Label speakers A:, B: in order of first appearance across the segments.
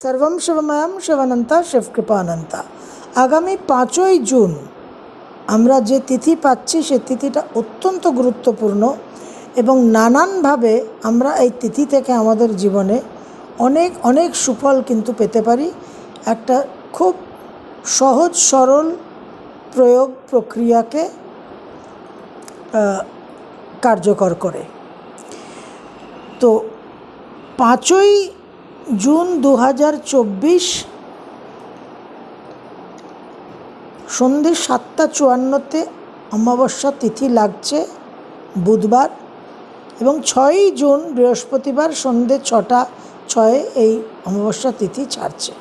A: সর্বম শিবময়ম শিবানন্তা শিবকৃপানন্তা আগামী পাঁচই জুন আমরা যে তিথি পাচ্ছি সে তিথিটা অত্যন্ত গুরুত্বপূর্ণ এবং নানানভাবে আমরা এই তিথি থেকে আমাদের জীবনে অনেক অনেক সুফল কিন্তু পেতে পারি একটা খুব সহজ সরল প্রয়োগ প্রক্রিয়াকে কার্যকর করে তো পাঁচই জুন দু হাজার চব্বিশ সন্ধে সাতটা চুয়ান্নতে অমাবস্যা তিথি লাগছে, বুধবার, এবং ছয়ই জুন বৃহস্পতিবার সন্ধে ছটা, ছয়ে এই অমাবস্যা তিথি ছাড়ছে।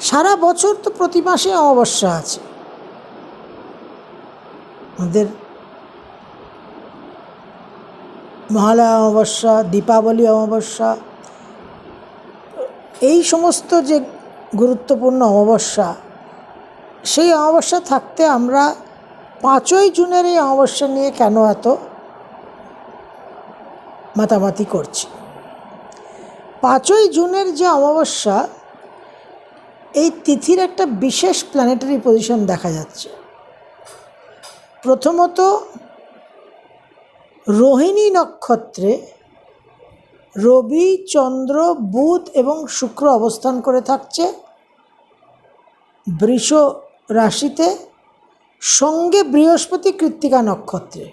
A: সারা বছর তো প্রতি মাসে অমাবস্যা আছে। আমাদের মহালয়া অমাবস্যা, দীপাবলি অমাবস্যা এই সমস্ত যে গুরুত্বপূর্ণ অমাবস্যা, সেই অমাবস্যা থাকতে আমরা পাঁচই জুনের এই অমাবস্যা নিয়ে কেন এত মাতামাতি করছি? পাঁচই জুনের যে অমাবস্যা, এই তিথির একটা বিশেষ প্ল্যানেটারি পজিশন দেখা যাচ্ছে। প্রথমত, রোহিণী নক্ষত্রে রবি, চন্দ্র, বুধ এবং শুক্র অবস্থান করে থাকছে। বৃষ রাশিতে, সঙ্গে বৃহস্পতি কৃত্তিকা নক্ষত্রে।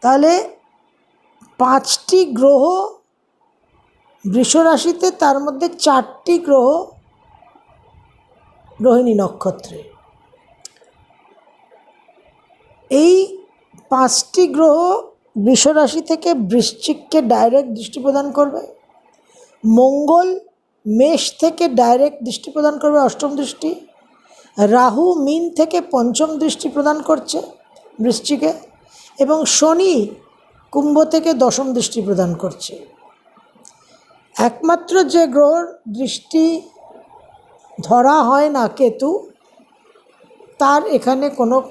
A: তাহলে পাঁচটি গ্রহ বৃষ রাশিতে, তার মধ্যে চারটি গ্রহ রোহিণী নক্ষত্রে। এই পাঁচটি গ্রহ রাশি থেকে বৃশ্চিককে ডাইরেক্ট দৃষ্টি প্রদান করবে। মঙ্গল মেষ থেকে ডাইরেক্ট দৃষ্টি প্রদান করবে অষ্টম দৃষ্টি। রাহু মিন থেকে পঞ্চম দৃষ্টি প্রদান করছে বৃশ্চিকে। এবং শনি কুম্ভ থেকে দশম দৃষ্টি প্রদান করছে। একমাত্র যে গ্রহর দৃষ্টি ধরা হয় না কেতু, তার এখানে কোনো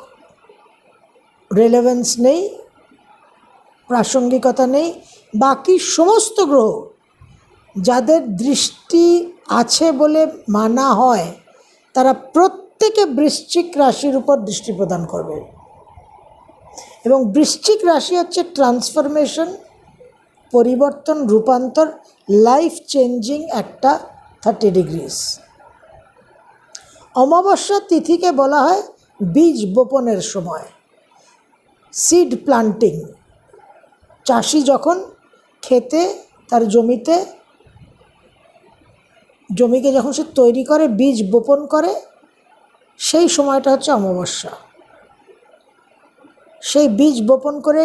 A: রেলেভেন্স নেই। প্রাসঙ্গিকতা নেই। বাকি সমস্ত গ্রহ যাদের দৃষ্টি আছে বলে মানা হয়, তারা প্রত্যেকে বৃশ্চিক রাশির উপর দৃষ্টি প্রদান করবে। এবং বৃশ্চিক রাশি হচ্ছে ট্রান্সফরমেশন, পরিবর্তন, রূপান্তর, লাইফ চেঞ্জিং একটা থার্টি ডিগ্রিস। অমাবস্যা তিথিকে বলা হয় বীজ বপনের সময়, সিড প্লান্টিং। চাষি যখন খেতে, তার জমিতে, জমিকে যখন সে তৈরি করে, বীজ বপন করে, সেই সময়টা হচ্ছে অমাবস্যা। সেই বীজ বপন করে,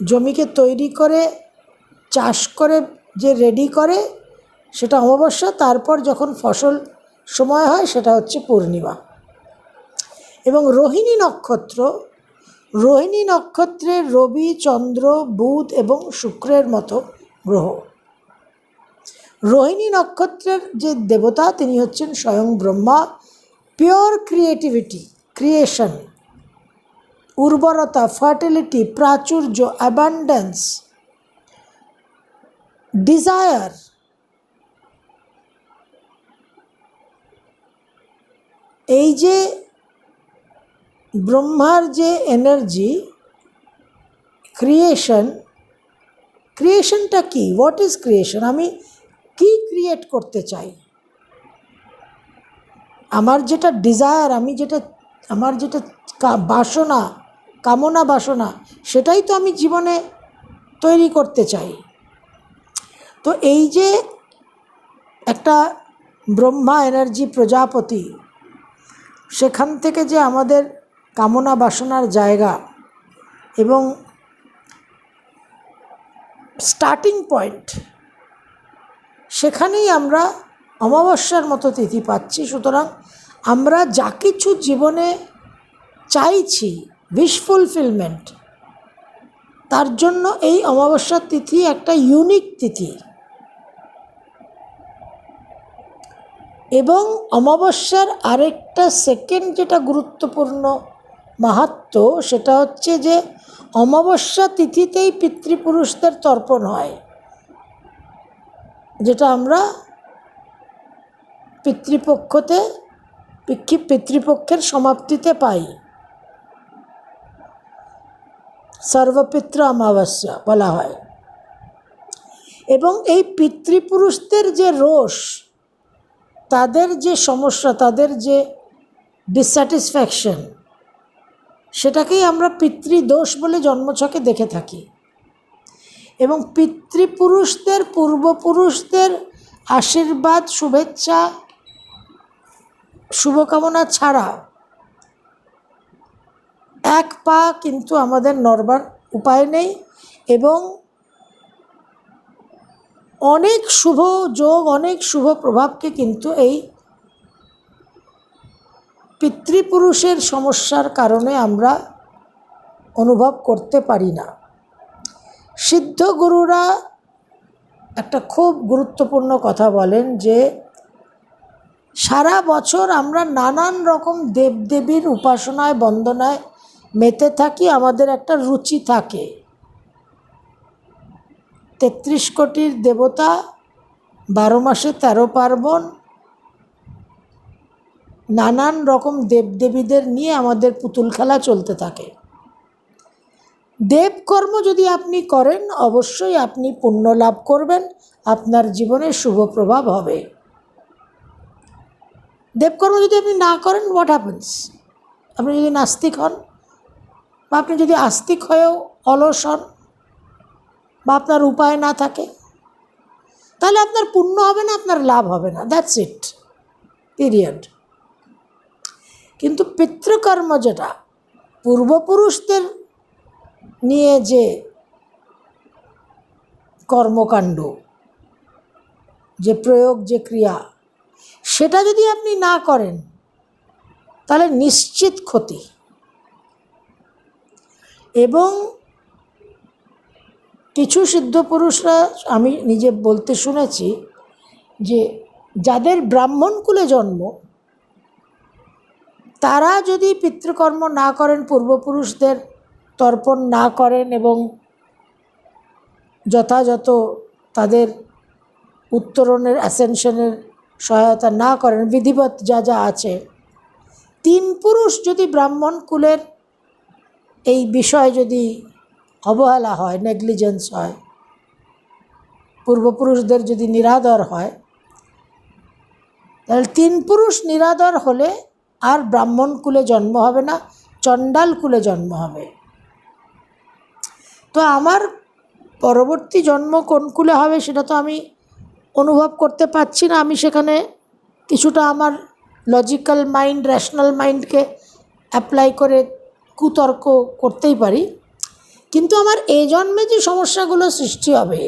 A: জমিকে তৈরি করে, চাষ করে, যে রেডি করে, সেটা অমাবস্যা, তারপর যখন ফসল সময় হয়, সেটা হচ্ছে পূর্ণিমা। এবং রোহিণী নক্ষত্র রোহিণী নক্ষত্রে রবি, চন্দ্র, বুধ এবং শুক্রের মতো গ্রহ। রোহিণী নক্ষত্রের যে দেবতা, তিনি হচ্ছেন স্বয়ং ব্রহ্মা পিওর ক্রিয়েটিভিটি ক্রিয়েশন উর্বরতা ফার্টিলিটি প্রাচুর্য অ্যাবান্ডেন্স ডিজায়ার এই যে ব্রহ্মার যে এনার্জি ক্রিয়েশন ক্রিয়েশনটা কি? হোয়াট ইজ ক্রিয়েশন আমি কি ক্রিয়েট করতে চাই? আমার যেটা ডিজায়ার আমি যেটা, আমার যেটা বাসনা, কামনা বাসনা, সেটাই তো আমি জীবনে তৈরি করতে চাই। তো এই যে একটা ব্রহ্মা এনার্জি প্রজাপতি, সেখান থেকে যে আমাদের কামনা বাসনার জায়গা এবং স্টার্টিং পয়েন্ট সেখানেই আমরা অমাবস্যার মতো তিথি পাচ্ছি। সুতরাং আমরা যা কিছু জীবনে চাইছি উইশ ফুলফিলমেন্ট তার জন্য এই অমাবস্যার তিথি একটা ইউনিক তিথি। এবং অমাবস্যার আরেকটা সেকেন্ড যেটা গুরুত্বপূর্ণ মাহাত্ম সেটা হচ্ছে যে অমাবস্যা তিথিতেই পিতৃপুরুষদের তর্পণ হয়, যেটা আমরা পিতৃপক্ষতে পিতৃ- পিতৃপক্ষের সমাপ্তিতে পাই। সর্বপিত্র অমাবস্যা বলা হয়। এবং এই পিতৃপুরুষদের যে রোষ, তাদের যে সমস্যা, তাদের যে ডিসস্যাটিসফ্যাকশন সেটাকেই আমরা পিতৃদোষ বলে জন্মছকে দেখে থাকি। এবং পিতৃপুরুষদের পূর্বপুরুষদের আশীর্বাদ, শুভেচ্ছা, শুভকামনা ছাড়া এক পা কিন্তু আমাদের নড়বার উপায় নেই এবং অনেক শুভ যোগ, অনেক শুভ প্রভাবকে কিন্তু এই পিতৃপুরুষের সমস্যার কারণে আমরা অনুভব করতে পারি না। সিদ্ধ গুরুরা একটা খুব গুরুত্বপূর্ণ কথা বলেন যে, সারা বছর আমরা নানান রকম দেবদেবীর উপাসনায়, বন্দনায় মেতে থাকি, আমাদের একটা রুচি থাকে। তেত্রিশ কোটির দেবতা, বারো মাসে তেরো পার্বণ নানান রকম দেবদেবীদের নিয়ে আমাদের পুতুল খেলা চলতে থাকে। দেবকর্ম যদি আপনি করেন, অবশ্যই আপনি পুণ্য লাভ করবেন, আপনার জীবনে শুভ প্রভাব হবে। দেবকর্ম যদি আপনি না করেন হোয়াট হ্যাপেন্স আপনি যদি নাস্তিক হন, বা আপনি যদি আস্তিক হয়েও অলস হন, বা আপনার উপায় না থাকে, তাহলে আপনার পুণ্য হবে না, আপনার লাভ হবে না। দ্যাটস ইট পিরিয়ড কিন্তু পিতৃকর্ম যেটা, পূর্বপুরুষদের নিয়ে যে কর্মকাণ্ড, যে প্রয়োগ, যে ক্রিয়া, সেটা যদি আপনি না করেন, তাহলে নিশ্চিত ক্ষতি। এবং কিছু সিদ্ধ পুরুষরা, আমি নিজে বলতে শুনেছি যে, যাদের ব্রাহ্মণ কুলে জন্ম তারা যদি পিতৃকর্ম না করেন, পূর্বপুরুষদের তর্পণ না করেন এবং যথাযথ তাদের উত্তরণের অ্যাসেনশনের সহায়তা না করেন, বিধিবৎ যা যা আছে, তিন পুরুষ যদি ব্রাহ্মণ কুলের এই বিষয় যদি অবহেলা হয় নেগলিজেন্স হয়, পূর্বপুরুষদের যদি নিরাদর হয়, তাহলে তিন পুরুষ নিরাদর হলে আর ব্রাহ্মণ কুলে জন্ম হবে না, চণ্ডাল কুলে জন্ম হবে। তো আমার পরবর্তী জন্ম কোন কুলে হবে সেটা তো আমি অনুভব করতে পারছি না। আমি সেখানে কিছুটা আমার লজিক্যাল মাইন্ড র্যাশনাল মাইন্ডকে অ্যাপ্লাই করে কুতর্ক করতেই পারি। কিন্তু আমার এই জন্মে যে সমস্যাগুলো সৃষ্টি হবে,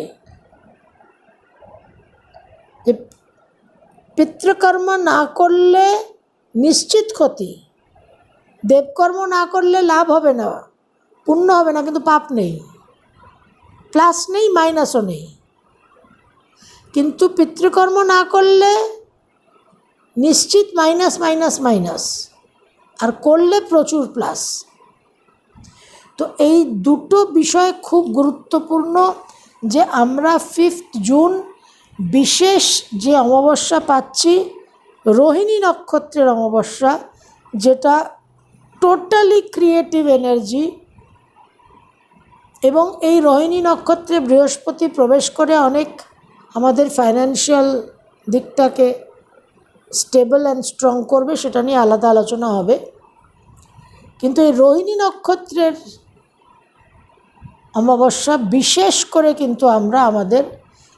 A: যে পিতৃকর্ম না করলে নিশ্চিত ক্ষতি। দেবকর্ম না করলে লাভ হবে না, পুণ্য হবে না, কিন্তু পাপ নেই। প্লাস নেই, মাইনাসও নেই। কিন্তু পিতৃকর্ম না করলে নিশ্চিত মাইনাস মাইনাস মাইনাস। আর করলে প্রচুর প্লাস। তো এই দুটো বিষয় খুব গুরুত্বপূর্ণ যে আমরা ফিফথ জুন বিশেষ যে অমাবস্যা পাচ্ছি রোহিণী নক্ষত্রের অমাবস্যা, যেটা টোটালি ক্রিয়েটিভ এনার্জি এবং এই রোহিণী নক্ষত্রে বৃহস্পতি প্রবেশ করে অনেক আমাদের ফাইন্যান্সিয়াল দিকটাকে স্টেবল অ্যান্ড স্ট্রং করবে, সেটা নিয়ে আলাদা আলোচনা হবে। কিন্তু এই রোহিণী নক্ষত্রের অমাবস্যা বিশেষ করে কিন্তু আমরা আমাদের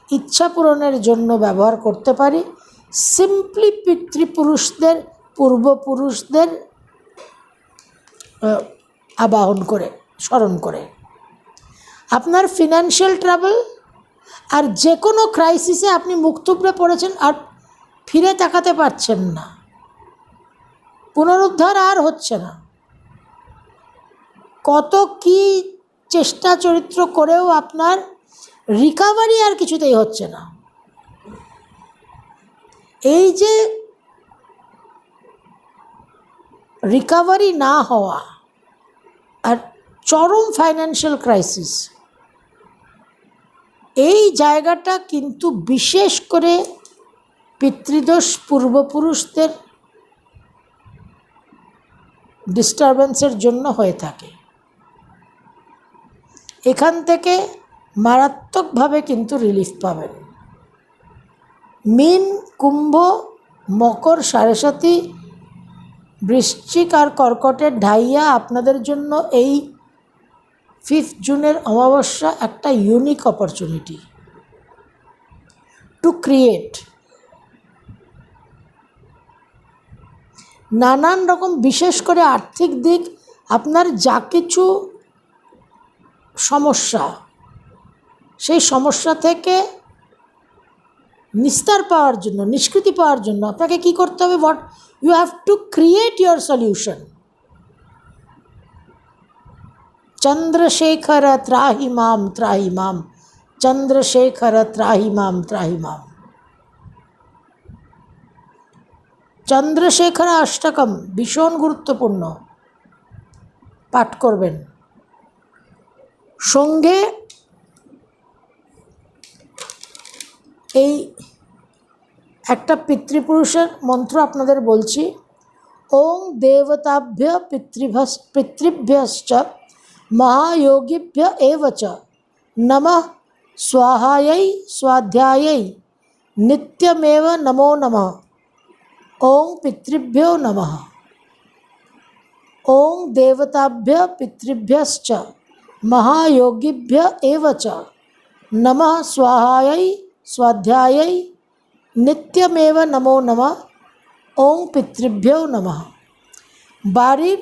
A: ইচ্ছা পূরণের জন্য ব্যবহার করতে পারি। সিম্পলি পিতৃপুরুষদের, পূর্বপুরুষদের আবাহন করে, স্মরণ করে। আপনার ফিনান্সিয়াল ট্রাভেল আর যে কোনো ক্রাইসিসে আপনি মুখ পড়েছেন আর ফিরে তাকাতে পারছেন না। পুনরুদ্ধার আর হচ্ছে না। কত কি চেষ্টা চরিত্র করেও আপনার রিকাভারি আর কিছুতেই হচ্ছে না। এই যে রিকাভারি না হওয়া আর চরম ফাইন্যান্সিয়াল ক্রাইসিস এই জায়গাটা কিন্তু বিশেষ করে পিতৃদোষ পূর্বপুরুষদের ডিস্টারবেন্সের জন্য হয়ে থাকে। এখান থেকে মারাত্মকভাবে কিন্তু রিলিফ পাবেন। মিন, কুম্ভ, মকর সাথী বৃশ্চিক আর কর্কটের ঢাইয়া আপনাদের জন্য এই ফিফথ জুনের অমাবস্যা একটা ইউনিক অপরচুনিটি টু ক্রিয়েট নানান রকম বিশেষ করে আর্থিক দিক, আপনার যা কিছু সমস্যা, সেই সমস্যা থেকে নিস্তার পাওয়ার জন্য, নিষ্কৃতি পাওয়ার জন্য আপনাকে কি করতে হবে? What you have to create your solution Chandrashekhar ত্রাহি মাম ত্রাহি মাম। চন্দ্রশেখর ত্রাহি মাম ত্রাহি মাম। চন্দ্রশেখর অষ্টকম, ভীষণ গুরুত্বপূর্ণ। পাঠ করবেন। সঙ্গে एक पितृपुरुष मंत्र अपन ओं देवताभ्य पितृभ पितृभ्य महायोगिभ्य नम स्वाहाय स्वाध्याय नित्यमेव नमो नम ओं पितृभ्यो नम ओं देवताभ्य पितृभ्य महायोगिभ्य नमः स्वाहाय স্বাধ্যাयै নিত্যমেव নমো নমঃ ওং পিতৃভ্যো নমঃ বাড়ির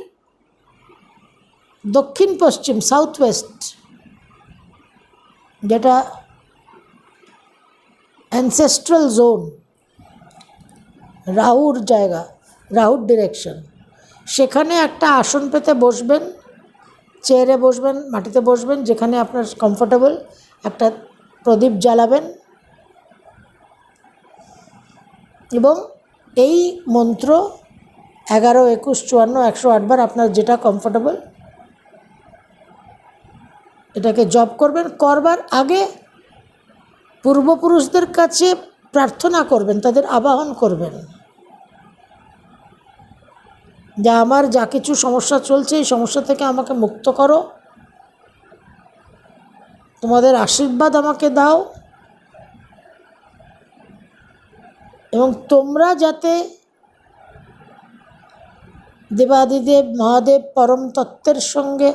A: দক্ষিণ পশ্চিম সাউথ ওয়েস্ট যেটা অ্যানসেস্ট্রাল জোন রাহুর জায়গা রাহুর ডিরেকশন সেখানে একটা আসন পেতে বসবেন চেয়ারে বসবেন, মাটিতে বসবেন, যেখানে আপনার কমফোর্টেবল একটা প্রদীপ জ্বালাবেন। এবং এই মন্ত্র এগারো, একুশ, চুয়ান্ন, একশো আটবার আপনার যেটা কমফোর্টেবল এটাকে জব করবেন, করবার আগে পূর্বপুরুষদের কাছে প্রার্থনা করবেন, তাদের আবাহন করবেন। যে আমার যা কিছু সমস্যা চলছে, এই সমস্যা থেকে আমাকে মুক্ত করো। তোমাদের আশীর্বাদ আমাকে দাও। এবং তোমরা যাতে দেবাদিদেব, মহাদেব পরম তত্ত্বের সঙ্গে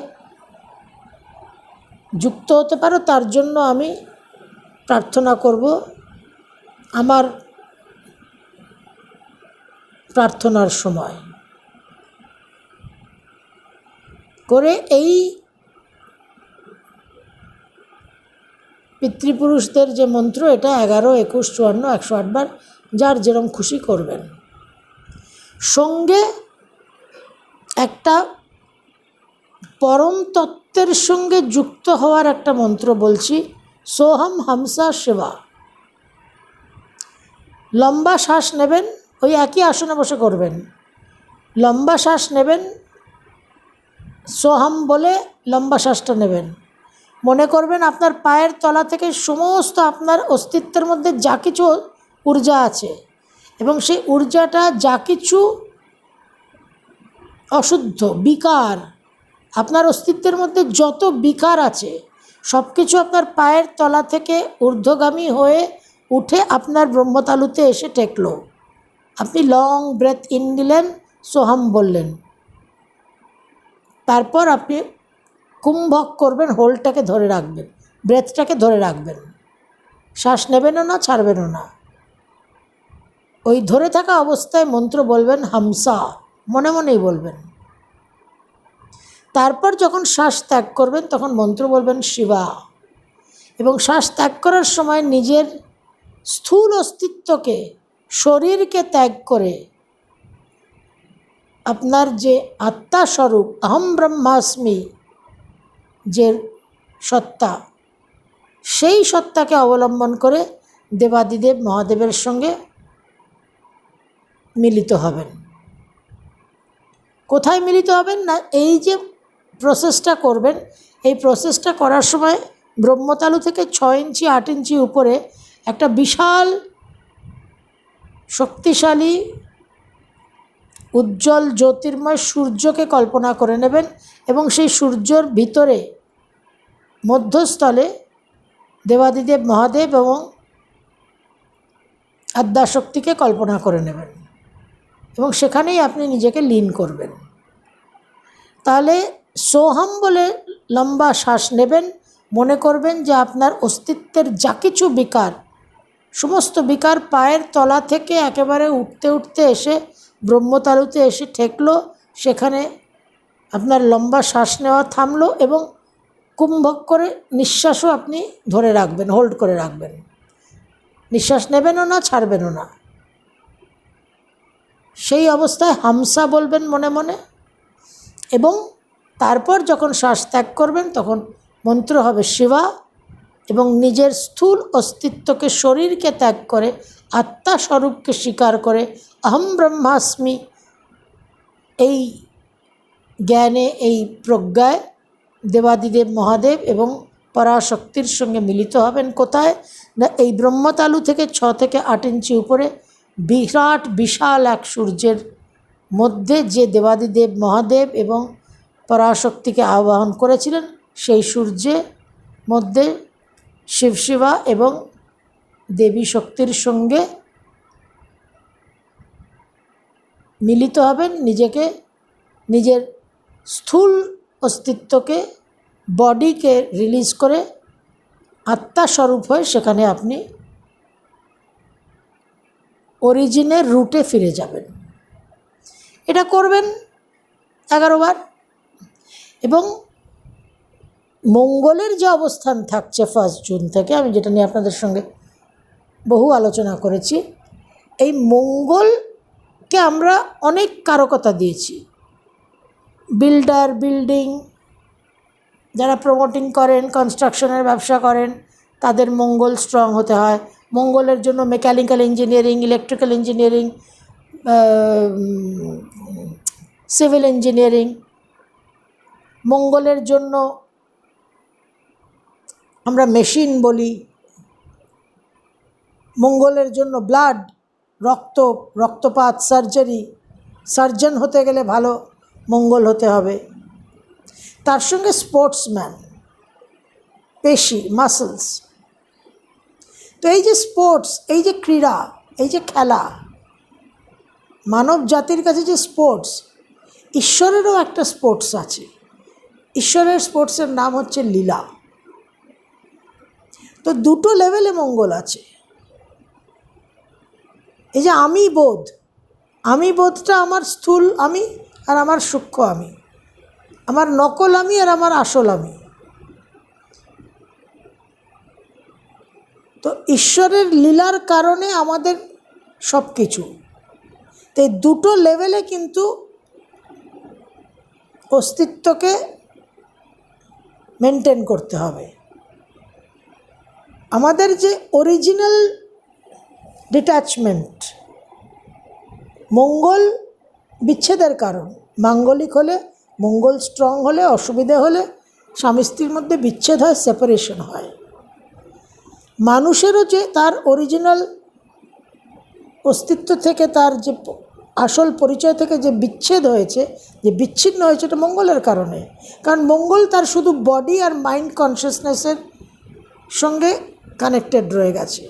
A: যুক্ত হতে পারো, তার জন্য আমি প্রার্থনা করব আমার প্রার্থনার সময়। করে এই পিতৃপুরুষদের যে মন্ত্র, এটা এগারো, একুশ, চুয়ান্ন, একশো আটবার যার যেরম খুশি করবেন। সঙ্গে একটা পরম তত্ত্বের সঙ্গে যুক্ত হওয়ার একটা মন্ত্র বলছি, সোহম হামসা সেবা। লম্বা শ্বাস নেবেন, ওই একই আসনে বসে করবেন। লম্বা শ্বাস নেবেন, সোহাম বলে লম্বা শ্বাসটা নেবেন। মনে করবেন আপনার পায়ের তলা থেকে সমস্ত আপনার অস্তিত্বের মধ্যে যা কিছু ঊর্জা আছে। এবং সেই ঊর্জাটা যা কিছু অশুদ্ধ, বিকার, আপনার অস্তিত্বের মধ্যে যত বিকার আছে সব কিছু আপনার পায়ের তলা থেকে ঊর্ধ্বগামী হয়ে উঠে আপনার ব্রহ্মতালুতে এসে টেকলো আপনি লং ব্রেথ ইন নিলেন সোহাম বললেন। তারপর আপনি কুম্ভক করবেন হোলটাকে ধরে রাখবেন ব্রেথটাকে ধরে রাখবেন। শ্বাস নেবেনও না, ছাড়বেনও না। ওই ধরে থাকা অবস্থায় মন্ত্র বলবেন হামসা, মনে মনেই বলবেন। তারপর যখন শ্বাস ত্যাগ করবেন, তখন মন্ত্র বলবেন শিবা। এবং শ্বাস ত্যাগ করার সময় নিজের স্থূল অস্তিত্বকে, শরীরকে ত্যাগ করে আপনার যে আত্মাস্বরূপ আহম ব্রহ্মাস্মি যে সত্তা, সেই সত্তাকে অবলম্বন করে দেবাদিদেব মহাদেবের সঙ্গে মিলিত হবেন। কোথায় মিলিত হবেন না, এই যে প্রসেসটা করবেন, এই প্রসেসটা করার সময় ব্রহ্মতালু থেকে ছয় ইঞ্চি, আট ইঞ্চি উপরে একটা বিশাল শক্তিশালী, উজ্জ্বল জ্যোতির্ময় সূর্যকে কল্পনা করে নেবেন এবং সেই সূর্যর ভিতরে মধ্যস্থলে দেবাদিদেব মহাদেব এবং আদ্যাশক্তিকে কল্পনা করে নেবেন। এবং সেখানেই আপনি নিজেকে লীন করবেন। তাহলে সোহাম বলে লম্বা শ্বাস নেবেন, মনে করবেন যে আপনার অস্তিত্বের যা কিছু বিকার, সমস্ত বিকার পায়ের তলা থেকে একেবারে উঠতে উঠতে এসে ব্রহ্মতালুতে এসে ঠেকলো, সেখানে আপনার লম্বা শ্বাস নেওয়া থামলো এবং কুম্ভক করে নিঃশ্বাসও আপনি ধরে রাখবেন হোল্ড করে রাখবেন। নিঃশ্বাস নেবেনও না, ছাড়বেনও না। সেই অবস্থায় হামসা বলবেন মনে মনে। এবং তারপর যখন শ্বাস ত্যাগ করবেন, তখন মন্ত্র হবে শিবা এবং নিজের স্থূল অস্তিত্বকে শরীরকে ত্যাগ করে, আত্মা স্বরূপকে স্বীকার করে, অহম ব্রহ্মাস্মি এই জ্ঞানে, এই প্রজ্ঞায় দেবাদিদেব মহাদেব এবং পরাশক্তির সঙ্গে মিলিত হবেন। কোথায়? না, এই ব্রহ্মতালু থেকে ছ থেকে আট ইঞ্চি উপরে বিরাট, বিশাল এক সূর্যের মধ্যে যে দেবাদিদেব মহাদেব এবং পরাশক্তিকে আহ্বান করেছিলেন, সেই সূর্যের মধ্যে শিবশিবা এবং দেবী শক্তির সঙ্গে মিলিত হবেন। নিজেকে, নিজের স্থূল অস্তিত্বকে, বডিকে রিলিজ করে আত্মাস্বরূপ হয়ে সেখানে আপনি অরিজিনের রুটে ফিরে যাবেন। এটা করবেন এগারো বার এবং মঙ্গলের যে অবস্থান থাকছে ফার্স্ট জুন থেকে, আমি যেটা নিয়ে আপনাদের সঙ্গে বহু আলোচনা করেছি, এই মঙ্গলকে আমরা অনেক কারকতা দিয়েছি। বিল্ডার, বিল্ডিং, যারা প্রমোটিং করেন কনস্ট্রাকশনের ব্যবসা করেন, তাদের মঙ্গল স্ট্রং হতে হয়। মঙ্গলের জন্য mechanical engineering electrical engineering civil engineering মঙ্গলের জন্য আমরা মেশিন বলি। মঙ্গলের জন্য ব্লাড রক্ত, রক্তপাত সার্জারি সার্জন হতে গেলে ভালো, মঙ্গল হতে হবে। তার সঙ্গে স্পোর্টসম্যান পেশি মাসলস তো এই যে স্পোর্টস এই যে ক্রীড়া, এই যে খেলা, মানব জাতির কাছে যে স্পোর্টস ঈশ্বরেরও একটা স্পোর্টস আছে। ঈশ্বরের স্পোর্টসের নাম হচ্ছে লীলা। তো দুটো লেভেলে মঙ্গল আছে। এই যে আমি বোধ, আমি বোধটা আমার স্থূল আমি আর আমার সূক্ষ্ম আমি। আমার নকল আমি আর আমার আসল আমি। তো ঈশ্বরের লীলার কারণে আমাদের সব কিছু তো এই দুটো লেভেলে কিন্তু অস্তিত্বকে মেনটেন করতে হবে। আমাদের যে অরিজিনাল ডিট্যাচমেন্ট মঙ্গল বিচ্ছেদের কারণ, মাঙ্গলিক হলে মঙ্গল স্ট্রং হলে, অসুবিধে হলে স্বামী স্ত্রীর মধ্যে বিচ্ছেদ হয় সেপারেশন হয়। মানুষেরও যে তার অরিজিনাল অস্তিত্ব থেকে তার যে আসল পরিচয় থেকে যে বিচ্ছেদ হয়েছে, যে বিচ্ছিন্ন হয়েছে এটা মঙ্গলের কারণে। কারণ মঙ্গল তার শুধু বডি আর মাইন্ড কনসিয়াসনেসের সঙ্গে কানেক্টেড রয়ে গেছে।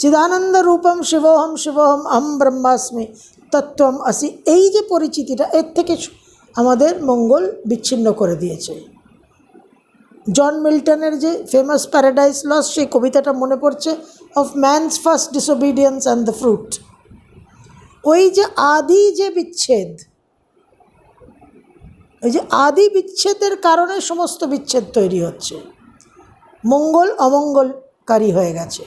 A: চিদানন্দ রূপম শিবোহম শিবোহম আহম ব্রহ্মাস্মি তত্ত্বম আসি। এই যে পরিচিতিটা, এর থেকে আমাদের মঙ্গল বিচ্ছিন্ন করে দিয়েছে। জন মিল্টনের যে ফেমাস প্যারাডাইস লস সেই কবিতাটা মনে পড়ছে of man's first disobedience and the fruit ওই যে আদি যে বিচ্ছেদ, ওই যে আদি বিচ্ছেদের কারণে সমস্ত বিচ্ছেদ তৈরি হচ্ছে। মঙ্গল অমঙ্গলকারী হয়ে গেছে।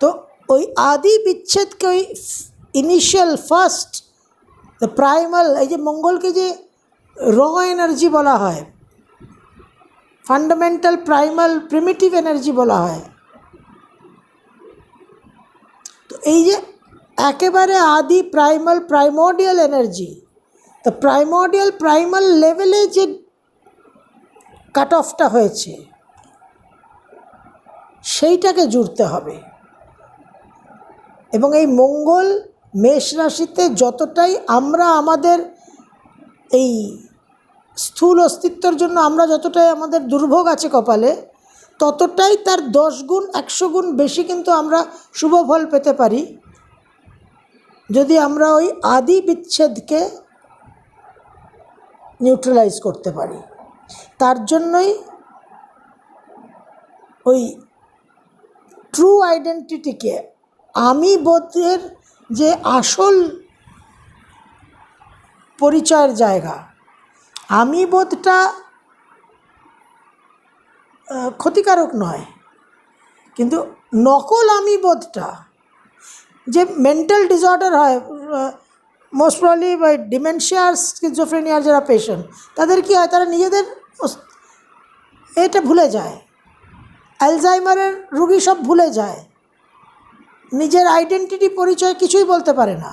A: তো ওই আদি বিচ্ছেদকে ওই ইনিশিয়াল ফার্স্ট দ্য প্রাইমাল এই যে মঙ্গলকে যে র এনার্জি বলা হয়। ফান্ডামেন্টাল প্রাইমাল প্রিমিটিভ এনার্জি বলা হয়। তো এই যে একেবারে আদি প্রাইমাল প্রাইমোডিয়াল এনার্জি তো প্রাইমোডিয়াল প্রাইমাল লেভেলে যে কাট অফটা হয়েছে, সেইটাকে জুড়তে হবে। এবং এই মঙ্গল, মেষ রাশিতে যতটাই আমরা আমাদের এই স্থূল অস্তিত্বের জন্য আমরা যতটাই আমাদের দুর্ভোগ আছে কপালে, ততটাই তার দশ গুণ, একশো গুণ বেশি কিন্তু আমরা শুভ ফল পেতে পারি। যদি আমরা ওই আদি বিচ্ছেদকে নিউট্রালাইজ করতে পারি, তার জন্যই ওই ট্রু আইডেন্টিটিকে আমি বোধের যে আসল পরিচয়ের জায়গা। আমি বোধটা ক্ষতিকারক নয়। কিন্তু নকল আমি বোধটা, যে মেন্টাল ডিসঅর্ডার হয় মোস্ট প্রবলি ডিমেনশিয়ার স্কিজোফ্রেনিয়ার যারা পেশেন্ট তাদের কি হয়, তারা নিজেদের এটা ভুলে যায়। অ্যালজাইমারের রুগী সব ভুলে যায়। নিজের আইডেন্টিটি পরিচয় কিছুই বলতে পারে না।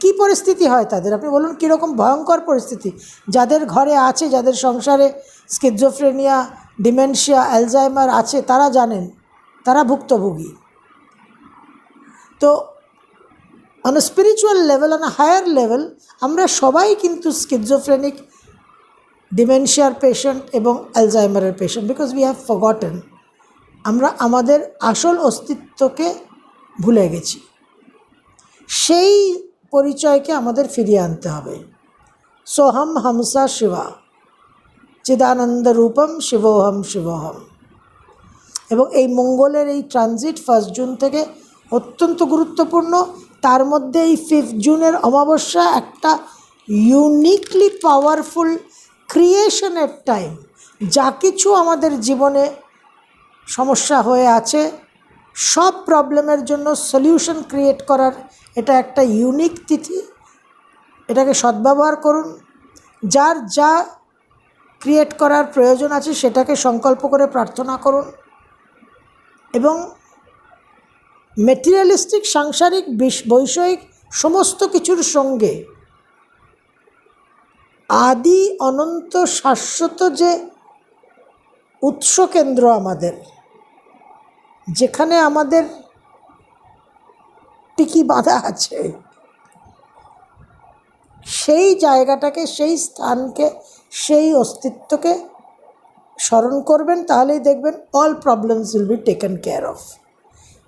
A: কী পরিস্থিতি হয় তাদের? আপনি বলুন কীরকম ভয়ঙ্কর পরিস্থিতি? যাদের ঘরে আছে, যাদের সংসারে স্কিজোফ্রেনিয়া ডিমেনশিয়া অ্যালজাইমার আছে, তারা জানেন, তারা ভুক্তভোগী। তো on spiritual level on higher level আমরা সবাই কিন্তু স্কিজোফ্রেনিক ডিমেনশিয়ার পেশেন্ট এবং অ্যালজাইমারের patient because we have forgotten আমরা আমাদের আসল অস্তিত্বকে ভুলে গেছি। সেই পরিচয়কে আমাদের ফিরিয়ে আনতে হবে। সোহম হমসা শিবা, চিদানন্দ রূপম শিবোহম শিবোহম। এবং এই মঙ্গলের এই ট্রানজিট ফার্স্ট জুন থেকে অত্যন্ত গুরুত্বপূর্ণ। তার মধ্যে এই ফিফথ জুনের অমাবস্যা একটা ইউনিকলি পাওয়ারফুল ক্রিয়েশনের টাইম যা কিছু আমাদের জীবনে সমস্যা হয়ে আছে, সব প্রবলেমের জন্য সলিউশন ক্রিয়েট করার এটা একটা ইউনিক তিথি এটাকে সদ্ব্যবহার করুন। যার যা ক্রিয়েট করার প্রয়োজন আছে সেটাকে সংকল্প করে প্রার্থনা করুন। এবং মেটেরিয়ালিস্টিক সাংসারিক বৈষয়িক সমস্ত কিছুর সঙ্গে আদি, অনন্ত, শাশ্বত যে উৎস কেন্দ্র আমাদের, যেখানে আমাদের টিকি বাঁধা আছে? সেই জায়গাটাকে, সেই স্থানকে, সেই অস্তিত্বকে স্মরণ করবেন, তাহলেই দেখবেন all problems will be taken care of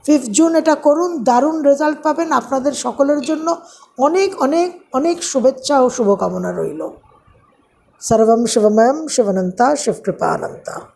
A: fifth June এটা করুন, দারুণ রেজাল্ট পাবেন। আপনাদের সকলের জন্য অনেক অনেক অনেক শুভেচ্ছা ও শুভকামনা রইল। সর্বম শিবময়ম শিবনন্তা শিবকৃপানন্তা।